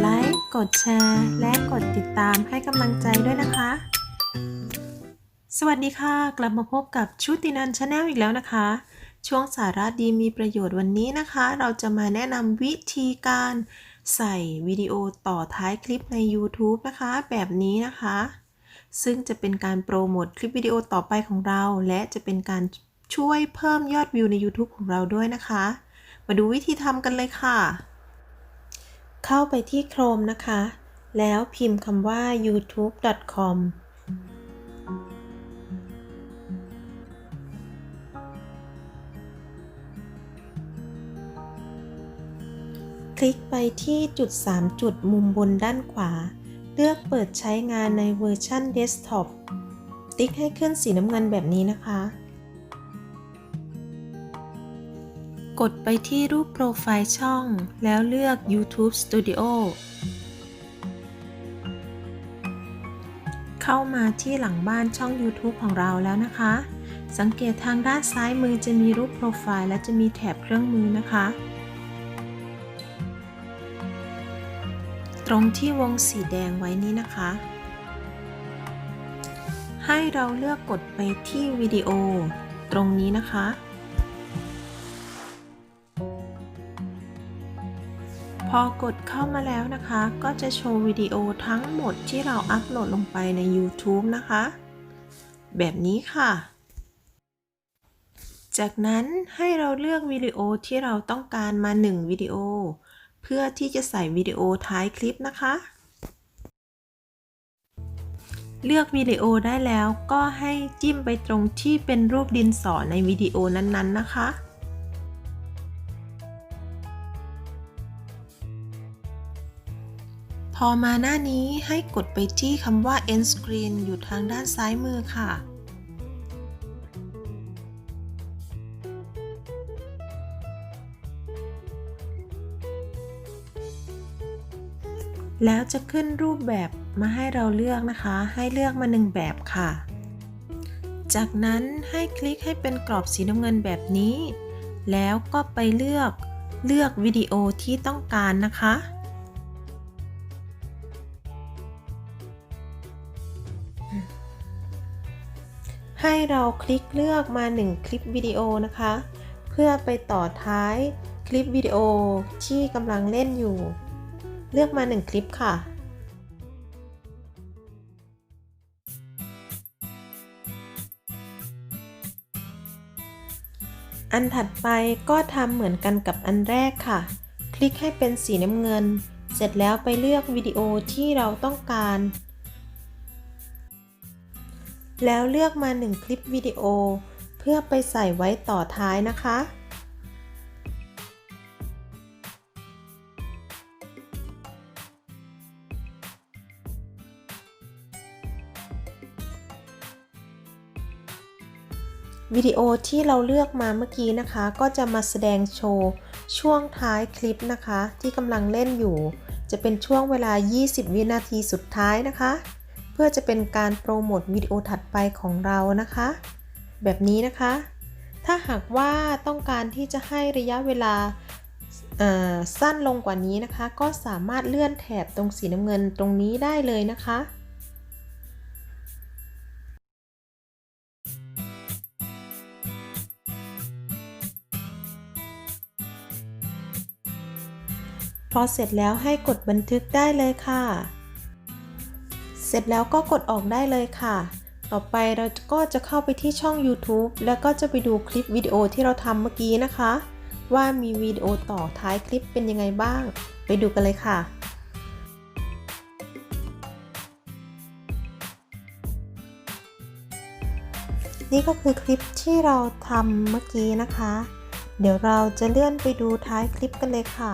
ไลค์ กดแชร์ และกดติดตามให้กำลังใจด้วยนะคะ สวัสดีค่ะ กลับมาพบกับชุตินันชาแนลอีกแล้วนะคะ ช่วงสาระดีมีประโยชน์วันนี้นะคะ เราจะมาแนะนำวิธีการใส่วิดีโอต่อท้ายคลิปใน YouTube นะคะ แบบนี้นะคะ ซึ่งจะเป็นการโปรโมทคลิปวิดีโอต่อไปของเรา และจะเป็นการช่วยเพิ่มยอดวิวใน YouTube ของเราด้วยนะคะ มาดูวิธีทำกันเลยค่ะ เข้าไปที่ Chrome นะคะ แล้วพิมพ์คำว่า youtube.com คลิกไปที่จุด 3 จุดมุมบนด้านขวา เลือกเปิดใช้งานในเวอร์ชันเดสก์ท็อป ติ๊กให้ขึ้นสีน้ำเงินแบบนี้นะคะ กดไปที่รูปโปรไฟล์ช่อง แล้วเลือก YouTube Studio เข้ามาที่หลังบ้านช่อง YouTube ของเราแล้วนะคะ สังเกตทางด้านซ้ายมือจะมีรูปโปรไฟล์และจะมีแถบเครื่องมือนะคะ ตรงที่วงสีแดงไว้นี้นะคะ ให้เราเลือกกดไปที่วิดีโอ ตรงนี้นะคะ อกดเข้ามาแล้วนะคะ ก็จะโชว์วิดีโอทั้งหมดที่เราอัปโหลดลงไปใน YouTube นะคะ แบบนี้ค่ะ จากนั้นให้เราเลือกวิดีโอที่เราต้องการมา 1 วิดีโอ เพื่อที่จะใส่วิดีโอท้ายคลิปนะคะ เลือกวิดีโอได้แล้วก็ให้จิ้มไปตรงที่เป็นรูปดินสอในวิดีโอนั้นๆนะคะ พอมาหน้านี้ให้กดไปที่คำว่า end screen อยู่ทางด้านซ้ายมือค่ะ แล้วจะขึ้นรูปแบบมาให้เราเลือกนะคะ ให้เลือกมาหนึ่งแบบค่ะ จากนั้นให้คลิกให้เป็นกรอบสีน้ำเงินแบบนี้ แล้วก็ไปเลือกเลือกวิดีโอที่ต้องการนะคะ ให้เราคลิกเลือกมา 1 คลิปวิดีโอนะคะ เพื่อไปต่อท้ายคลิปวิดีโอที่กำลังเล่นอยู่ เลือกมา 1 คลิปค่ะ อันถัดไปก็ทำเหมือนกันกับอันแรกค่ะ คลิกให้เป็นสีน้ำเงิน เสร็จแล้วไปเลือกวิดีโอที่เราต้องการ แล้วเลือกมา 1 คลิปวิดีโอ เพื่อไปใส่ไว้ต่อท้ายนะคะ วิดีโอที่เราเลือกมาเมื่อกี้นะคะ ก็จะมาแสดงโชว์ ช่วงท้ายคลิปนะคะ ที่กำลังเล่นอยู่ จะเป็นช่วงเวลา 20 วินาทีสุดท้ายนะคะ เพื่อจะเป็นการโปรโมทวิดีโอถัดไปของเรานะคะ แบบนี้นะคะ ถ้าหากว่าต้องการที่จะให้ระยะเวลาสั้นลงกว่านี้นะคะ ก็สามารถเลื่อนแถบตรงสีน้ำเงินตรงนี้ได้เลยนะคะ พอเสร็จแล้วให้กดบันทึกได้เลยค่ะ เสร็จแล้วก็กดออกได้เลยค่ะ ต่อไปเราก็จะเข้าไปที่ช่อง YouTube แล้วก็จะไปดูคลิปวิดีโอที่เราทำเมื่อกี้นะคะ ว่ามีวิดีโอต่อท้ายคลิปเป็นยังไงบ้าง ไปดูกันเลยค่ะนี่ก็คือคลิปที่เราทำเมื่อกี้นะคะ เดี๋ยวเราจะเลื่อนไปดูท้ายคลิปกันเลยค่ะ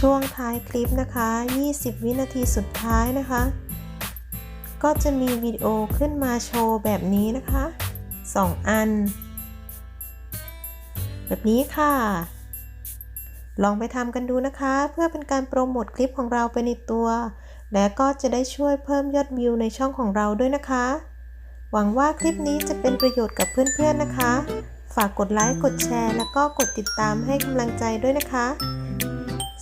ช่วงท้ายคลิปนะคะ 20 วินาทีสุดท้ายนะคะ ก็จะมีวิดีโอขึ้นมาโชว์แบบนี้นะคะ 2 อัน แบบนี้ค่ะ ลองไปทำกันดูนะคะ เพื่อเป็นการโปรโมทคลิปของเราไปในตัว และก็จะได้ช่วยเพิ่มยอดวิวในช่องของเราด้วยนะคะ หวังว่าคลิปนี้จะเป็นประโยชน์กับเพื่อนๆนะคะ ฝากกดไลค์ กดแชร์ แล้วก็กดติดตามให้กำลังใจด้วยนะคะ